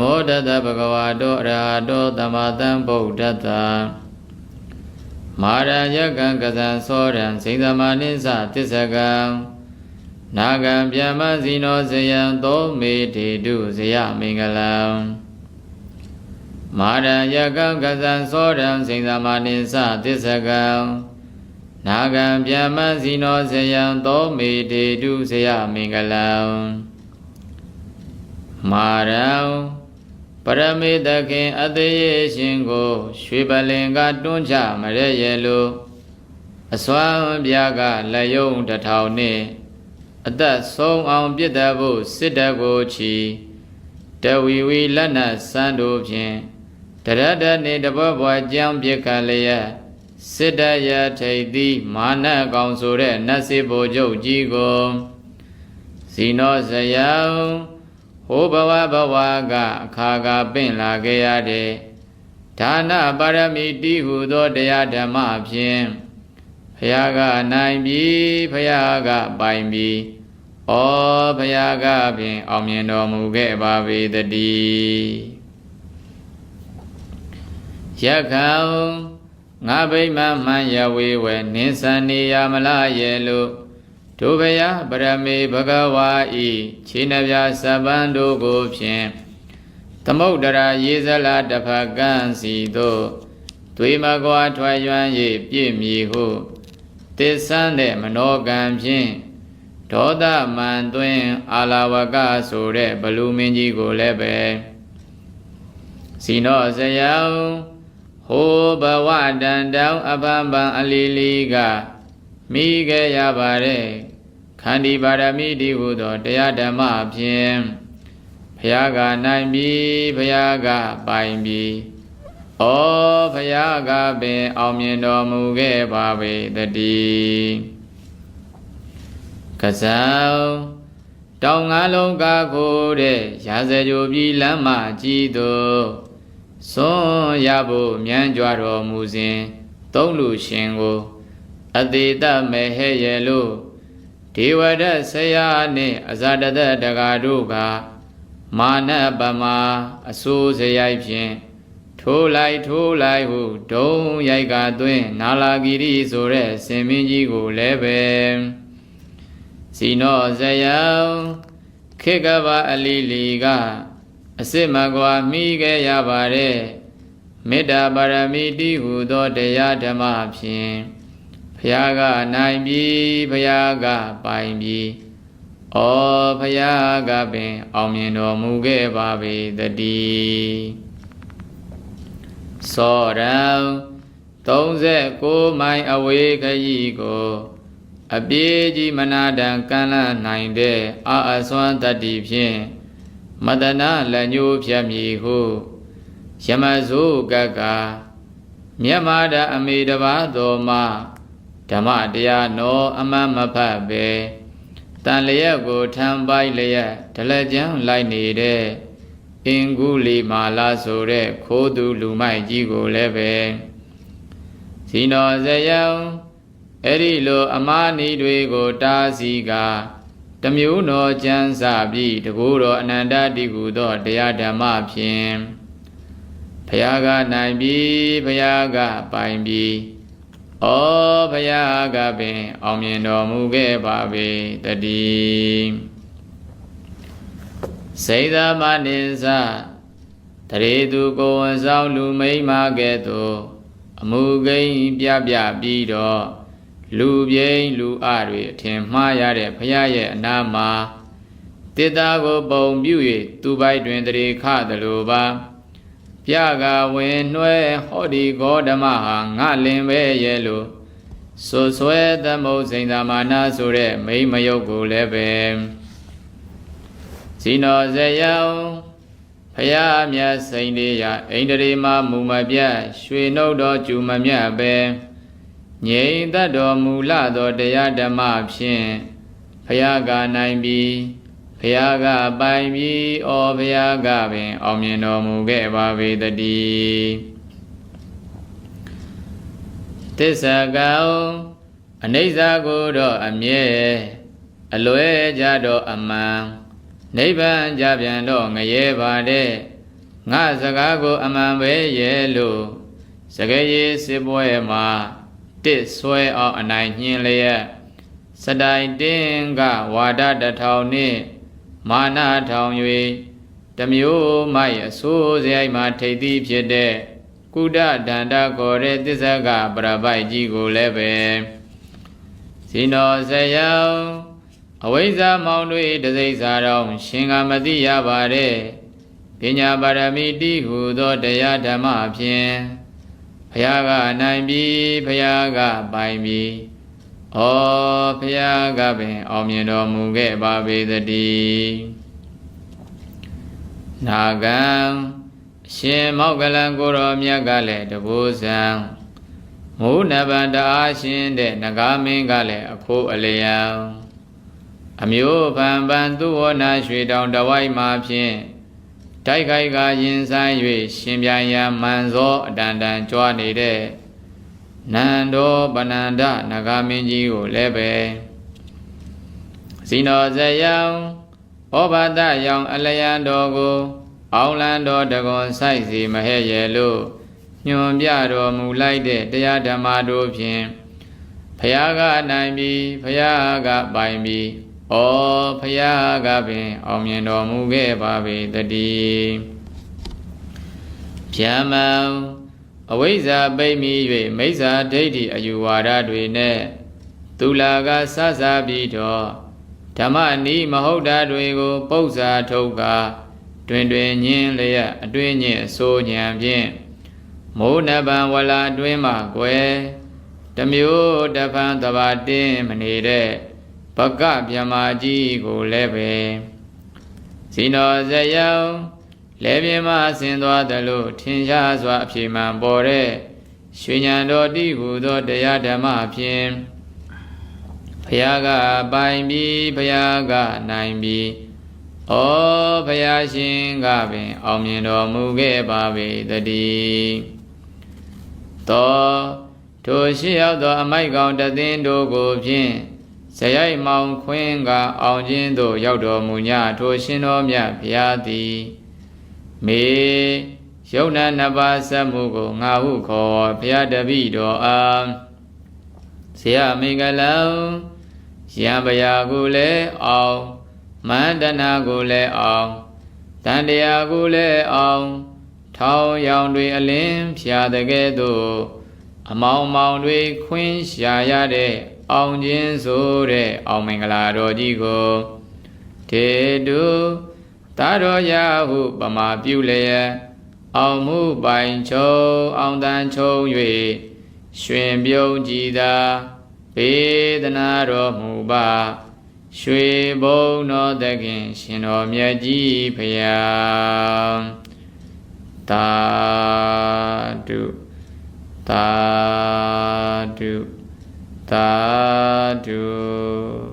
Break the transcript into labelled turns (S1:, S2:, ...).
S1: မောတတဗုဒ္ဓဝါတောအရဟတောသမ္မာသမ္ဗုဒ္ဓတ္တမာရယကံကဇံသောရံစိသမာနိသသစ္စကံနာဂံဗျမဇိနောဇယံသောမေတေတုဇယမင်္ဂလံမာရယကံကဇံသောရံစိသမာနိသသစ္စကံနာဂံဗျမဇိနောဇယံသောမေတေတုဇယမင်္ဂလံမာရံ ပရမေတခင်အသေးရရှင်ကို ရွှေပလင်ကတွန်းချမရရဲ့လိုအစွမ်းပြားကလက်ယုံတစ်ထောင်နှင့်အသက်ဆုံးအောင်ပြစ်တဲ့ဖို့စစ်တပ်ကိုချီတဝီဝီလက်နက်စမ်းတို့ဖြင့်တရတနှင့်တပဘွားကြံပြစ်ခလျက်စစ်တပ်ရထိတ်သည်မာနကောင်ဆိုတဲ့နတ်စေဘိုလ်ချုပ်ကြီးကိုဇီနောဇယံ ဟိုဘဝဘဝကအခါကပင့်လာခဲ့ရတဲ့ဒါနပါရမီတိဟုသောတရားဓမ္မဖြင့်ဖယားကနိုင်ပြီဖယားကပိုင်ပြီဩဖယားကဖြင့်အောင်မြင်တော်မူခဲ့ပါပေတည်းယခံငါဗိမာန်မှန်ရဝေဝဲနင်းစံနေရမလားရဲ့လို့ ဒုဗယပရမေဘဂဝါဤခြေနှပြစပန်းတို့ကိုဖြင့်သမုဒ္ဒရာရေဇလာတဖကန်းစီတို့သွေမကွာထွယ်ရွမ်း၍ပြည့်မည်ဟုတစ္ဆန်းတဲ့မနောကံဖြင့်ဒေါသမန်သွင်းအာလာဝကဆိုတဲ့ဘလူမင်းကြီးကိုလည်းပဲစီနောဇယံဟိုဘဝတန်တောင်အပန်းပန်အလီလီက မိခဲ့ရပါတဲ့ခန္ဒီပါရမီတိဟုသောတရားဓမ္မဖြင့်ဘုရားကနိုင်ပြီဘုရားကပိုင်ပြီဩဘုရားကပင်အောင်မြင်တော်မူခဲ့ပါပေတည်းကဇံတောင်ငါလုံးကားကိုတဲ့ရာဇကြိုပြီလမ်းမကြီးတို့စွန်ရဖို့မြန်းကြွတော်မူစဉ်သုံးလူရှင်ကို အသေးတမေဟဲ့ရဲ့လို့ဒေဝဒဆရာနှင့်အဇာတတတကာတို့ကမာနပမာအစိုးစရိုက်ဖြင့်ထိုးလိုက်ထိုးလိုက်ဟုဒုံရိုက်ကသွင်းနာလာဂီရီဆိုတဲ့စင်မင်းကြီးကိုလည်းပဲစီနောဇယံခေကဘာအလီလီကအစစ်မကွာမိခဲ့ရပါတဲ့မေတ္တာပါရမီတိဟုသောတရားဓမ္မဖြင့် ဘုရားကနိုင်ပြီဘုရားကပိုင်ပြီဩဘုရားကပင် အောင်မြင်တော်မူခဲ့ပါပေတည်းသောရံ39မိုင်အဝေးခရီးကိုအပြေးကြီးမနာတံကမ်းလန်းနိုင်တဲ့အာအစွမ်းတတ္တိဖြင့်မတနာလက်ညှိုးဖြတ်မည်ဟုယမဇုကကမြတ်မာဒအမိတပါတော်မှာ ဓမ္မတရားနောအမတ်မဖတ်ပဲတန်လျက်ကိုထမ်းပိုက်လျက်ဒလကြံလိုက်နေတဲ့အင်္ဂုလီမာလာဆိုတဲ့ခိုးသူလူမိုက်ကြီးကိုလည်းပဲဇီနောဇယံအဲ့ဒီလိုအမားနီတွေကိုတားစီကတမျိုးတော်ကျမ်းစာပြီးတကူတော်အနန္တတိကူသောတရားဓမ္မဖြင့်ဘုရားကနိုင်ပြီဘုရားကပိုင်ပြီ ဩဘုရားကပင် အောင်မြင်တော်မူခဲ့ပါပေတည်းစေသမနိသတရေသူကိုဝန်ဆောင်လူမိမ့်မာကဲ့သို့အမှုကိန်းပြပြပြီးတော့လူပြိန်လူအတွေအထင်မှားရတဲ့ဘုရားရဲ့အနာမှာတေတာကိုပုံပြု၍သူပိုက်တွင်တရေခသလိုပါ ပြကဝင်နှွဲဟောဒီဂေါဓမဟာငါလင်ပဲရဲ့လို့ဆိုဆွဲသမုတ်စိန်သာမာနာဆိုတဲ့မိမယုတ်ကိုလည်းပဲဇီနောဇယံဖယားမြတ်စိန်လေးရအိန္ဒြေမမူမပြတ်ရွှေနှုတ်တော်ကျူမမြတ်ပဲငြိမ်သက်တော်မူလသောတရားဓမ္မဖြင့်ဖယားကနိုင်ပြီး ဘုရားကပိုင်ပြီးဩဘုရားကပင် အောင်မြင်တော်မူခဲ့ပါပေတည်းသစ္စာကောင်အနိစ္စကိုတော့အမြဲအလွဲကြတော့အမှန်နိဗ္ဗာန်ကြပြန်တော့ငရဲပါတဲ့ငါစကားကိုအမှန်ပဲရဲ့လို့စကယ်ရေးစစ်ပွဲမှာတစ်ဆွဲအောင်အနိုင်ညှင်းလျက်စတိုင်တင်းကဝါဒတထောင်နှင့် မာနထောင်၍တမျိုးမိုက်အဆိုးစရိုက်မှထိတ်သည်ဖြစ်တဲ့ကုဒဒန္တခေါ်တဲ့သစ္စာကပရပိုက်ကြီးကိုလည်းပဲဇိနောဇယံအဝိဇ္ဇာမောင်တို့တစိမ့်စာတော်ရှင်ကမသိရပါတဲ့ပညာပါရမီတိဟုသောတရားဓမ္မဖြင့်ဘုရားကနိုင်ပြီဘုရားကပိုင်ပြီ ဩဘုရားကပင်အောင်မြင်တော်မူခဲ့ပါပေသတည်းနာဂံအရှင်မောက္ကလံကိုရောမြတ်ကလည်းတဘိုးဇံမိုးနဗန္တအားရှင်တဲ့နဂါမင်းကလည်းအခိုးအလျံအမျိုးဗံဗံသူဝနာရွှေတောင်တဝိုက်မှာဖြင့်တိုက်ခိုက်ကရင်ဆိုင်၍ရှင်ပြိုင်ရန်မန်သောအတန်တန်ကြွားနေတဲ့ နန္ဒောပနန္ဒနဂါမင်းကြီးကိုလည်းပဲဇိနောဇယံဩဘာဒယောင်အလယံတော်ကို အောင်လန်တော်တကွန်ဆိုင်စီမဟဲ့ရဲ့လို့ညွန်ပြတော်မူလိုက်တဲ့တရားဓမ္မတို့ဖြင့်ဖယားကနိုင်ပြီဖယားကပိုင်ပြီဩဖယားကပင်အောင်မြင်တော်မူခဲ့ပါပေတည်းဗျာမံ အဝိဇ္ဇာပိတ်မိ၍မိစ္ဆာဒိဋ္ဌိအယူဝါဒတွေနဲ့သူလာကစစပြီးတော့ဓမ္မနီးမဟုတ်တာတွေကိုပု္ပ္ပာထုတ်ကတွင်တွင်ညင်းလျက်အတွင်းညင်းအစိုးညံဖြင့်မိုးနဗံဝလာအတွင်းမှကွယ်တမျိုးတဖန်တဘာတင်းမနေတဲ့ပကမြမကြီးကိုလည်းပဲဇိနောဇယံ လဲပြင်းမှဆင်သွားသလိုထင်ရှားစွာအပြေမှန်ပေါ်တဲ့ရွှေဉဏ်တော်တိဟုသောတရားဓမ္မဖြင့်ဘုရားကပိုင်ပြီးဘုရားကနိုင်ပြီးဩဘုရားရှင်ကပင် အောင်မြင်တော်မူခဲ့ပါပေတည်းသောထိုရှိရောက်သောအမိုက်ကောင်တသိန်းတို့ကိုဖြင့်ဇယိုက်မောင်ခွင်းကအောင်ခြင်းသို့ရောက်တော်မူညထိုရှင်တော်မြတ်ဘုရားသည် မေယုံနာနှစ်ပါးဆက်မှုကိုငါဟုခေါ်ဘုရားတပည့်တော်အားဇေယမင်္ဂလံရံပရာကိုလည်းအောင်မန္တနာကိုလည်းအောင်တန်တရားကိုလည်းအောင်ထောင်ရောင်တွေအလင်းဖြာတဲ့ကဲ့သို့အမောင်မောင်တွေခွင်းရှာရတဲ့အောင်ခြင်းဆိုတဲ့အောင်မင်္ဂလာတော်ကြီးကိုတေတု သာတော်ရဟုပမာပြုလျက်အောင်မှုပိုင်ချုံအောင်တန်ချုံ၍ရွှင်ပြုံးကြည်သာပေဒနာတော်မူပါရွှေဘုံတော်သခင်ရှင်တော်မြတ်ကြီးဖရာသာဓုသာဓုသာဓု